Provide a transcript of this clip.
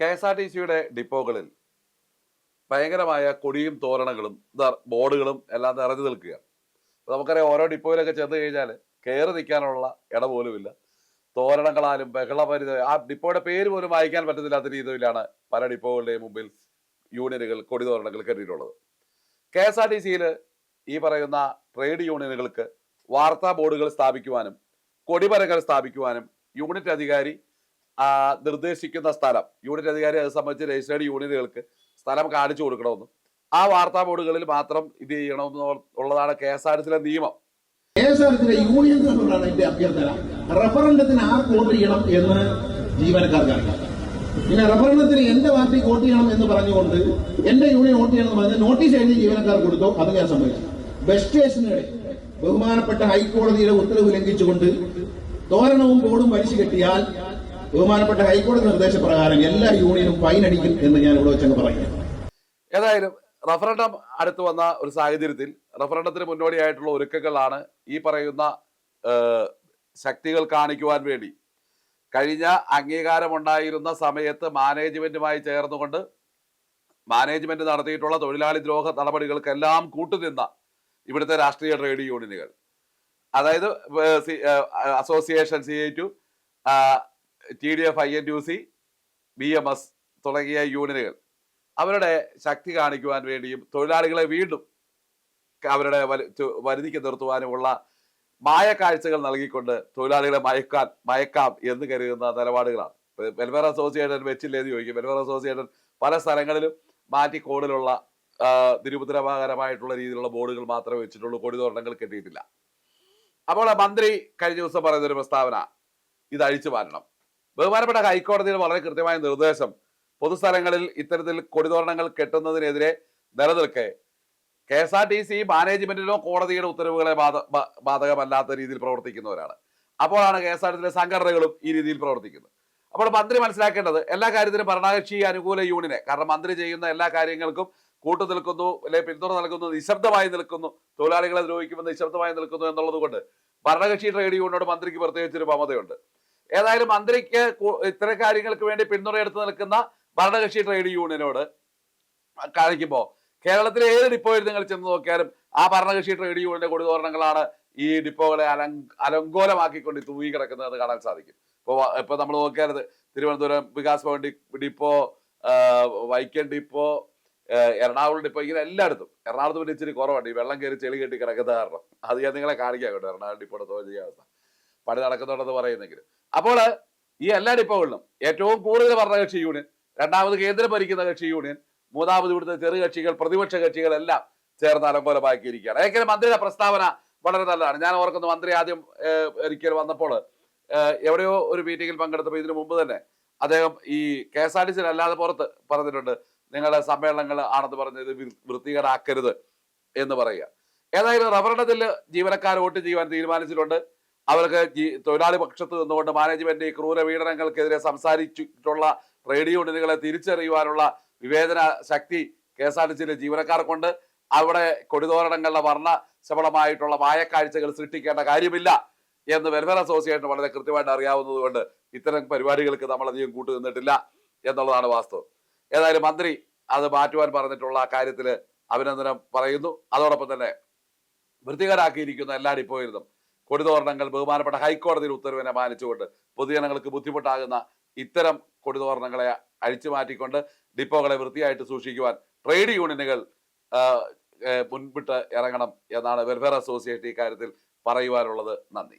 K S R T സിയുടെ ഡിപ്പോകളിൽ ഭയങ്കരമായ കൊടിയും തോരണങ്ങളും ബോർഡുകളും എല്ലാം നിറഞ്ഞു നിൽക്കുക. അപ്പോൾ നമുക്കറിയാം ഓരോ ഡിപ്പോയിലൊക്കെ ചെന്ന് കഴിഞ്ഞാൽ കയറി നിൽക്കാനുള്ള ഇട പോലുമില്ല. തോരണങ്ങളാലും ബഹളപരിത ആ ഡിപ്പോയുടെ പേര് പോലും വായിക്കാൻ പറ്റുന്നില്ലാത്ത രീതിയിലാണ് പല ഡിപ്പോകളുടെയും മുമ്പിൽ യൂണിയനുകൾ കൊടി തോരണങ്ങൾ കെട്ടിയിട്ടുള്ളത്. കെ എസ് ആർ ടി സിയിൽ ഈ പറയുന്ന ട്രേഡ് യൂണിയനുകൾക്ക് വാർത്താ ബോർഡുകൾ സ്ഥാപിക്കുവാനും കൊടിമരങ്ങൾ സ്ഥാപിക്കുവാനും യൂണിറ്റ് അധികാരി നിർദ്ദേശിക്കുന്ന സ്ഥലം. യൂണിറ്റ് അധികാരി അത് സംബന്ധിച്ച് രജിസ്റ്റേർഡ് യൂണിയനുകൾക്ക് സ്ഥലം കാണിച്ചു കൊടുക്കണമെന്നും. ആ വാർത്താ ബോർഡുകളിൽ മാത്രം ഇത് ചെയ്യണമെന്ന് ഉള്ളതാണ് കെ എസ് ആർ സിയിലെ നിയമം. കെ എസ് ആർ ടിയുടെ യൂണിയൻസിനോടാണ് എന്റെ അഭ്യർത്ഥന. റഫറണ്ടത്തിന് ആർ വോട്ട് ചെയ്യണം എന്ന് ജീവനക്കാർക്ക് അറിയാം പിന്നെ റഫറൻഡത്തിന് എന്റെ പാർട്ടി വോട്ട് ചെയ്യണം എന്ന് പറഞ്ഞുകൊണ്ട് എന്റെ യൂണിയൻ വോട്ട് ചെയ്യണം എന്ന് പറഞ്ഞ് നോട്ടീസ് എഴുതി ജീവനക്കാർ കൊടുത്തോ? അത് ഞാൻ സമ്മതിച്ചു. ബസ് ബഹുമാനപ്പെട്ട ഹൈക്കോടതിയുടെ ഉത്തരവ് ലംഘിച്ചുകൊണ്ട് തോരണവും ബോർഡും വലിച്ചു കെട്ടിയാൽ ബഹുമാനപ്പെട്ട ഹൈക്കോടതി നിർദ്ദേശപ്രകാരം എല്ലാ യൂണിയനും ഫൈൻ അടിക്കും എന്ന് ഞാൻ ഇവിടെ വെച്ചങ്ങ് പറയുന്നു. ഏതായാലും റഫറണ്ടം അടുത്ത് വന്ന ഒരു സാഹചര്യത്തിൽ റഫറണ്ടത്തിന് മുന്നോടിയായിട്ടുള്ള ഒരുക്കങ്ങളാണ് ഈ പറയുന്ന ശക്തികൾ കാണിക്കുവാൻ വേണ്ടി. കഴിഞ്ഞ അംഗീകാരമുണ്ടായിരുന്ന സമയത്ത് മാനേജ്മെന്റുമായി ചേർന്നുകൊണ്ട് മാനേജ്മെന്റ് നടത്തിയിട്ടുള്ള തൊഴിലാളി ദ്രോഹ നടപടികൾക്കെല്ലാം കൂട്ടുനിന്ന ഇവിടുത്തെ രാഷ്ട്രീയ ട്രേഡ് യൂണിയനുകൾ. അതായത് association C I T U T D F I N U C B M S തുടങ്ങിയ യൂണിയനുകൾ അവരുടെ ശക്തി കാണിക്കുവാൻ വേണ്ടിയും തൊഴിലാളികളെ വീണ്ടും അവരുടെ വരുതിക്ക് നിർത്തുവാനുമുള്ള മായക്കാഴ്ചകൾ നൽകിക്കൊണ്ട് തൊഴിലാളികളെ മയക്കാൻ മയക്കാം എന്ന് കരുതുന്ന നിലപാടുകളാണ്. വെൽഫെയർ അസോസിയേഷൻ വെച്ചില്ലേ എന്ന് ചോദിക്കും. വെൽഫെയർ അസോസിയേഷൻ പല സ്ഥലങ്ങളിലും മാറ്റി കോഡിലുള്ള ആ, നിരുപദ്രവകരമായിട്ടുള്ള രീതിയിലുള്ള ബോർഡുകൾ മാത്രമേ വെച്ചിട്ടുള്ളൂ. കൊടി തോരണങ്ങൾ കെട്ടിയിട്ടില്ല. അപ്പോൾ മന്ത്രി കഴിഞ്ഞ ദിവസം പറയുന്നൊരു പ്രസ്താവന ഇത് അഴിച്ചു മാറ്റണം. ബഹുമാനപ്പെട്ട ഹൈക്കോടതിയുടെ വളരെ കൃത്യമായ നിർദ്ദേശം. പൊതുസ്ഥലങ്ങളിൽ ഇത്തരത്തിൽ കൊടിതോരണങ്ങൾ കെട്ടുന്നതിനെതിരെ നിലനിൽക്കെ. K S R T C മാനേജ്മെന്റിനോ കോടതിയുടെ ഉത്തരവുകളെ ബാധകമല്ലാത്ത രീതിയിൽ പ്രവർത്തിക്കുന്നവരാണ്. അപ്പോഴാണ് കെ എസ് ആർ ടി സിയിലെ സംഘടനകളും ഈ രീതിയിൽ പ്രവർത്തിക്കുന്നത്. അപ്പോൾ മന്ത്രി മനസ്സിലാക്കേണ്ടത് എല്ലാ കാര്യത്തിനും ഭരണകക്ഷി അനുകൂല യൂണിനെ കാരണം മന്ത്രി ചെയ്യുന്ന എല്ലാ കാര്യങ്ങൾക്കും കൂട്ടു നിൽക്കുന്നു അല്ലെ പിന്തുണ നൽകുന്നു നിശബ്ദമായി നിൽക്കുന്നു തൊഴിലാളികളെ ദ്രോഹിക്കുമ്പോൾ നിശബ്ദമായി നിൽക്കുന്നു എന്നുള്ളത് കൊണ്ട് ഭരണകക്ഷി ട്രേഡ് യൂണിയനോട് മന്ത്രിക്ക് പ്രത്യേകിച്ചൊരു മമതയുണ്ട്. ഏതായാലും മന്ത്രിക്ക് ഇത്തരം കാര്യങ്ങൾക്ക് വേണ്ടി പിന്തുണ എടുത്തു നിൽക്കുന്ന ഭരണകക്ഷി ട്രേഡ് യൂണിയനോട് കാണിക്കുമ്പോൾ കേരളത്തിലെ ഏത് ഡിപ്പോയിൽ നിങ്ങൾ ചെന്ന് നോക്കിയാലും ആ ഭരണകക്ഷി ട്രേഡ് യൂണിയന്റെ കൊടിതോരണങ്ങളാണ് ഈ ഡിപ്പോകളെ അലങ്ക അലങ്കോലമാക്കിക്കൊണ്ട് തൂങ്ങി കിടക്കുന്നത് കാണാൻ സാധിക്കും. ഇപ്പോൾ ഇപ്പൊ നമ്മൾ നോക്കിയാൽ Thiruvananthapuram Vikas Bhavan depot Vaikom depot Ernakulam depot ഇങ്ങനെ എല്ലായിടത്തും. എറണാകുളത്ത് പിന്നെ ഇച്ചിരി കുറവുണ്ട് ഈ വെള്ളം കയറി ചെളി കെട്ടി കിടക്കുന്ന കാരണം. അത് ഞാൻ നിങ്ങളെ കാണിക്കാം കേട്ടോ. എറണാകുളം ഡിപ്പോയുടെ തോന്നിയ അവസ്ഥ. പണി നടക്കുന്നുണ്ടെന്ന് പറയുന്നെങ്കിലും. അപ്പോൾ ഈ എല്ലാ ഡിപ്പോകളിലും ഏറ്റവും കൂടുതൽ ഭരണകക്ഷി യൂണിയൻ രണ്ടാമത് കേന്ദ്രം ഭരിക്കുന്ന കക്ഷി യൂണിയൻ മൂന്നാമത് ഇവിടുത്തെ ചെറുകക്ഷികൾ പ്രതിപക്ഷ കക്ഷികൾ എല്ലാം ചേർന്ന് അലങ്കോലമാക്കിയിരിക്കുകയാണ്. ഏകദേശം മന്ത്രിയുടെ പ്രസ്താവന വളരെ നല്ലതാണ്. ഞാൻ ഓർക്കുന്നു മന്ത്രി ആദ്യം ഒരിക്കൽ വന്നപ്പോൾ എവിടെയോ ഒരു മീറ്റിംഗിൽ പങ്കെടുത്തപ്പോൾ ഇതിനു മുമ്പ് തന്നെ അദ്ദേഹം ഈ കെ എസ് ആർ ടി സിയിൽ അല്ലാതെ പുറത്ത് പറഞ്ഞിട്ടുണ്ട് നിങ്ങളുടെ സമ്മേളനങ്ങൾ ആണെന്ന് പറഞ്ഞത് വൃത്തികേടാക്കരുത് എന്ന് പറയുക. ഏതായാലും റഫറണ്ടത്തിൽ ജീവനക്കാർ വോട്ട് ചെയ്യുവാൻ തീരുമാനിച്ചിട്ടുണ്ട്. അവർക്ക് തൊഴിലാളി പക്ഷത്ത് നിന്നുകൊണ്ട് മാനേജ്മെന്റ് ഈ ക്രൂര പീഡനങ്ങൾക്കെതിരെ സംസാരിച്ചിട്ടുള്ള ട്രേഡ് യൂണിയനുകളെ തിരിച്ചറിയുവാനുള്ള വിവേചന ശക്തി കെ എസ് ആർ ടി സിയിലെ ജീവനക്കാർക്കുണ്ട്. അവിടെ കൊടിതോരണങ്ങളുടെ വർണ ശബളമായിട്ടുള്ള മായക്കാഴ്ചകൾ സൃഷ്ടിക്കേണ്ട കാര്യമില്ല എന്ന് വെൽഫെയർ അസോസിയേഷൻ വളരെ കൃത്യമായിട്ട് അറിയാവുന്നതുകൊണ്ട് ഇത്തരം പരിപാടികൾക്ക് നമ്മൾ അധികം കൂട്ടു നിന്നിട്ടില്ല എന്നുള്ളതാണ് വാസ്തവം. ഏതായാലും മന്ത്രി അത് മാറ്റുവാൻ പറഞ്ഞിട്ടുള്ള കാര്യത്തിൽ അഭിനന്ദനം പറയുന്നു. അതോടൊപ്പം തന്നെ വൃത്തികരാക്കിയിരിക്കുന്ന എല്ലാ ഡിപ്പോയിലും കൊടിതോരണങ്ങൾ ബഹുമാനപ്പെട്ട ഹൈക്കോടതിയിൽ ഉത്തരവിനെ മാനിച്ചുകൊണ്ട് പൊതുജനങ്ങൾക്ക് ബുദ്ധിമുട്ടാകുന്ന ഇത്തരം കൊടിതോരണങ്ങളെ അഴിച്ചു മാറ്റിക്കൊണ്ട് ഡിപ്പോകളെ വൃത്തിയായിട്ട് സൂക്ഷിക്കുവാൻ ട്രേഡ് യൂണിയനുകൾ മുൻപിട്ട് ഇറങ്ങണം എന്നാണ് വെൽഫെയർ അസോസിയേഷൻ ഇക്കാര്യത്തിൽ പറയുവാനുള്ളത്. നന്ദി.